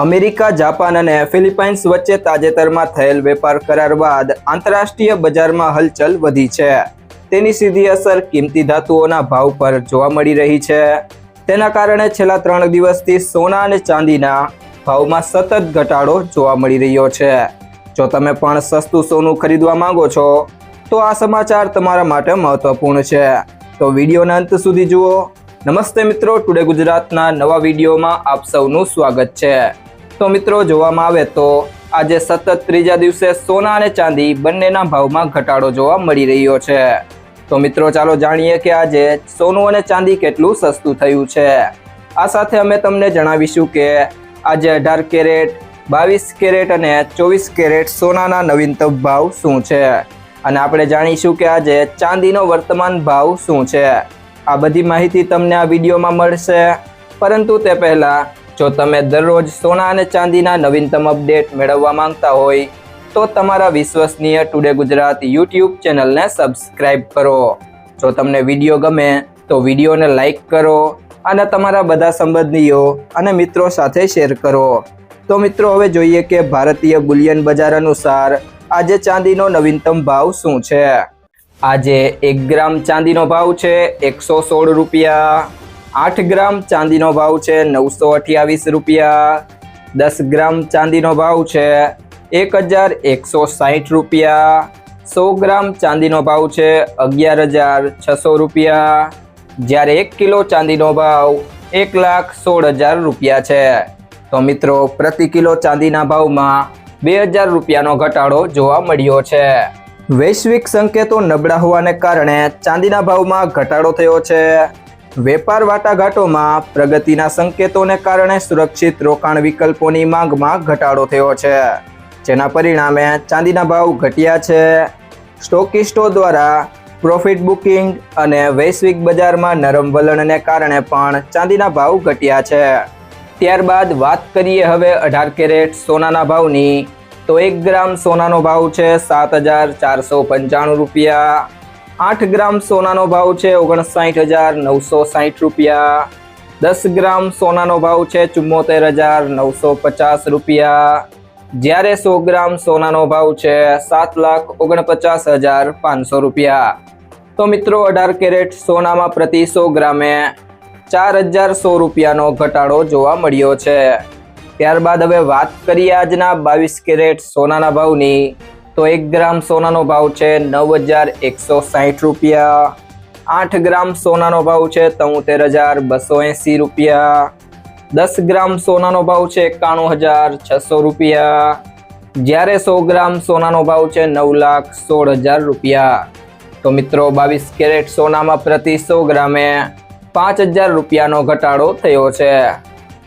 America, Japan અને Philippines વચ્ચે તાજેતરમાં થયેલ વેપાર કરાર બાદ આંતરરાષ્ટ્રીય બજારમાં હલચલ વધી છે. તેની સીધી અસર કિંમતી ધાતુઓના ભાવ પર જોવા મળી રહી છે. તેના કારણે છેલ્લા ત્રણ દિવસથી સોના અને ચાંદીના ભાવમાં સતત ઘટાડો જોવા મળી રહ્યો છે. જો તમે પણ સસ્તું સોનું ખરીદવા માંગો છો, તો આ સમાચાર તમારા માટે મહત્વપૂર્ણ છે. તો વિડીયોના અંત સુધી જુઓ. નમસ્તે મિત્રો, ટુડે ગુજરાતના નવા વિડીયોમાં આપ સૌનું સ્વાગત છે. તો મિત્રો, જોવામાં આવે તો આજે સતત ત્રીજા દિવસે સોના અને ચાંદી બંનેના ભાવમાં ઘટાડો જોવા મળી રહ્યો છે. તો મિત્રો, ચાલો જાણીએ કે આજે સોનું અને ચાંદી કેટલું સસ્તું થયું છે. આ સાથે અમે તમને જણાવીશું કે આજે અઢાર કેરેટ, બાવીસ કેરેટ અને ચોવીસ કેરેટ સોનાના નવીનતમ ભાવ શું છે? અને આપણે જાણીશું કે આજે ચાંદીનો વર્તમાન ભાવ શું છે? આ બધી માહિતી તમને આ વિડીયોમાં મળશે. પરંતુ તે પહેલાં, જો તમે દરરોજ સોના અને ચાંદીના નવીનતમ અપડેટ મેળવવા માંગતા હોય, તો તમારા વિશ્વસનીય ટુડે ગુજરાત યુટ્યુબ ચેનલને સબસ્ક્રાઇબ કરો. જો તમને વીડિયો ગમે, તો વિડીયોને લાઈક કરો અને તમારા બધા સંબંધીઓ અને મિત્રો સાથે શેર કરો. તો મિત્રો, હવે જોઈએ કે ભારતીય બુલિયન બજાર અનુસાર આજે ચાંદીનો નવીનતમ ભાવ શું છે? આજે એક ગ્રામ ચાંદીનો ભાવ છે, એકસો સોળ રૂપિયા. આઠ ગ્રામ ચાંદીનો ભાવ છે, નવસો અઠ્યાવીસ રૂપિયા. દસ ગ્રામ ચાંદીનો ભાવ છે, એક હજાર એકસો સાહીઠ રૂપિયા. સો ગ્રામ ચાંદીનો ભાવ છે, અગિયાર હજાર છસો રૂપિયા. જ્યારે એક કિલો ચાંદીનો ભાવ એક લાખ સોળ હજાર રૂપિયા છે. તો મિત્રો, પ્રતિ કિલો ચાંદીના ભાવમાં બે હજાર રૂપિયાનો ઘટાડો જોવા મળ્યો છે. વૈશ્વિક સંકેતો નબળા હોવાને કારણે ચાંદીના ભાવમાં ઘટાડો થયો છે. વેપાર વાટાઘાટોમાં પ્રગતિના સંકેતોને કારણે સુરક્ષિત રોકાણ વિકલ્પોની માંગમાં ઘટાડો થયો છે. જેના પરિણામે ચાંદીના ભાવ ઘટ્યા છે. સ્ટોકિસ્ટો દ્વારા પ્રોફિટ બુકિંગ અને વૈશ્વિક બજારમાં નરમ વલણને કારણે પણ ચાંદીના ભાવ ઘટ્યા છે. ત્યારબાદ વાત કરીએ હવે અઢાર કેરેટ સોનાના ભાવની. તો એક ગ્રામ સોનાનો ભાવ છે સાત હજાર ચારસો પંચાણું રૂપિયા. આઠ ગ્રામ સોનાનો ભાવ છે ઓગણસાઠ હજાર નવસો સાઠ રૂપિયા. દસ ગ્રામ સોનાનો ભાવ છે ચુમ્મોતેર હજાર નવસો પચાસ રૂપિયા. જ્યારે સો ગ્રામ સોનાનો ભાવ છે સાત લાખ ઓગણપચાસ હજાર પાંચસો રૂપિયા. તો મિત્રો, અઢાર કેરેટ સોનામાં પ્રતિ સો ગ્રામે ચાર હજાર સો રૂપિયાનો ઘટાડો જોવા મળ્યો છે. ત્યારબાદ હવે વાત કરીએ આજના બાવીસ કેરેટ સોનાના ભાવની. તો એક ગ્રામ સોનાનો ભાવ છે નવ હજાર એકસો સાહીઠ રૂપિયા. આઠ ગ્રામ સોનાનો ભાવ છે તોતેર હજાર બસો એંસી રૂપિયા. દસ ગ્રામ સોનાનો ભાવ છે એકાણું હજાર છસો રૂપિયા. જ્યારે સો ગ્રામ સોનાનો ભાવ છે નવ લાખ સોળ હજાર રૂપિયા. તો મિત્રો, બાવીસ કેરેટ સોનામાં પ્રતિ સો ગ્રામે પાંચ હજાર રૂપિયાનો ઘટાડો થયો છે.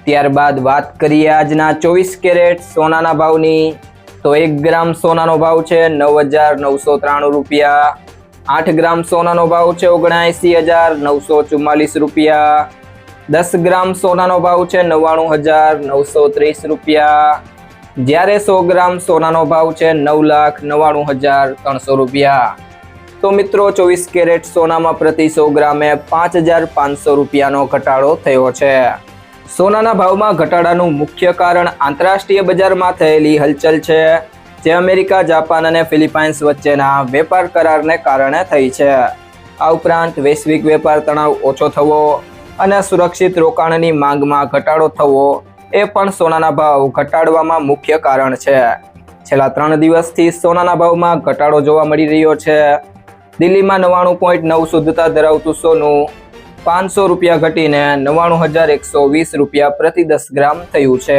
ત્યારબાદ વાત કરીએ આજના ચોવીસ કેરેટ સોનાના ભાવની. તો એક ગ્રામ સોનાનો ભાવ છે નવ હજાર નવસો ત્રાણું રૂપિયા. આઠ ગ્રામ સોનાનો ભાવ છે ઓગણએંસી હજાર નવસો ચુમ્માલીસ રૂપિયા. દસ ગ્રામ સોનાનો ભાવ છે નવ્વાણું હજાર નવસો ત્રીસ રૂપિયા. જ્યારે સો ગ્રામ સોનાનો ભાવ છે નવ લાખ નવ્વાણું હજાર ત્રણસો રૂપિયા. તો મિત્રો ચોવીસ કેરેટ સોનામાં પ્રતિ સો ગ્રામે પાંચ હજાર પાંચસો રૂપિયાનો ઘટાડો થયો છે. સોનાના ભાવમાં ઘટાડાનું મુખ્ય કારણ આંતરરાષ્ટ્રીય બજારમાં થયેલી હલચલ છે, જે અમેરિકા, જાપાન અને ફિલિપાઇન્સ વચ્ચેના વેપાર કરારને કારણે થઈ છે. આ ઉપરાંત વૈશ્વિક વેપાર તણાવ ઓછો થવો અને સુરક્ષિત રોકાણની માંગમાં ઘટાડો થવો એ પણ સોનાના ભાવ ઘટાડવામાં મુખ્ય કારણ છે. છેલ્લા ત્રણ દિવસથી સોનાના ભાવમાં ઘટાડો જોવા મળી રહ્યો છે. દિલ્હીમાં નવ્વાણું પોઈન્ટ નવ શુદ્ધતા ધરાવતું સોનું પાંચસો રૂપિયા ઘટીને નવ્વાણું હજાર એકસો વીસ રૂપિયા પ્રતિ દસ ગ્રામ થયું છે.